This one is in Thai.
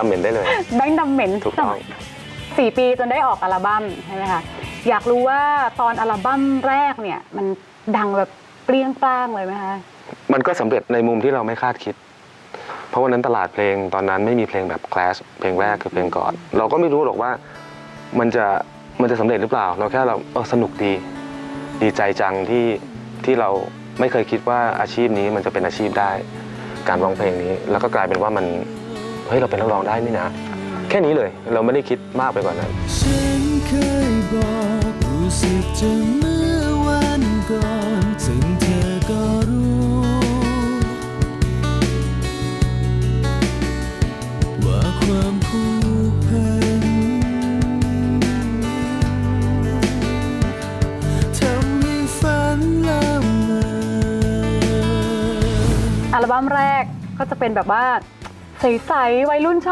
น้ำเหม็นได้เลย แบงค์ดำเหม็นถูกต้อง สี่ปีจนได้ออกอัลบั้มใช่ไหมคะอยากรู้ว่าตอนอัลบั้มแรกเนี่ย มันดังแบบเปรี้ยงปร้างเลยไหมคะมันก็สำเร็จในมุมที่เราไม่คาดคิด เพราะวันนั้นตลาดเพลงตอนนั้นไม่มีเพลงแบบคลาสเพลงแรกคือเพลงก่อนเราก็ไม่รู้หรอกว่ามันจะมันจะสำเร็จหรือเปล่า เราแค่เราเออสนุกดี ดีใจจังที่ที่เราไม่เคยคิดว่าอาชีพนี้มันจะเป็นอาชีพได้ การร้องเพลงนี้ แล้วก็กลายเป็นว่ามัน เฮ้ยเราเป็นนักร้องได้นี่นะ แค่นี้เลยเราไม่ได้คิดมากไปกว่านั้นฉันเคยบอกรู้สึกจะเมื่อวันก่อนซึ่งเธอก็รู้ ว่าความผูกพันทำให้ฝันละเมอ อัลบั้มแรกก็จะเป็นแบบว่า ใสๆวัยรุ่นชอบ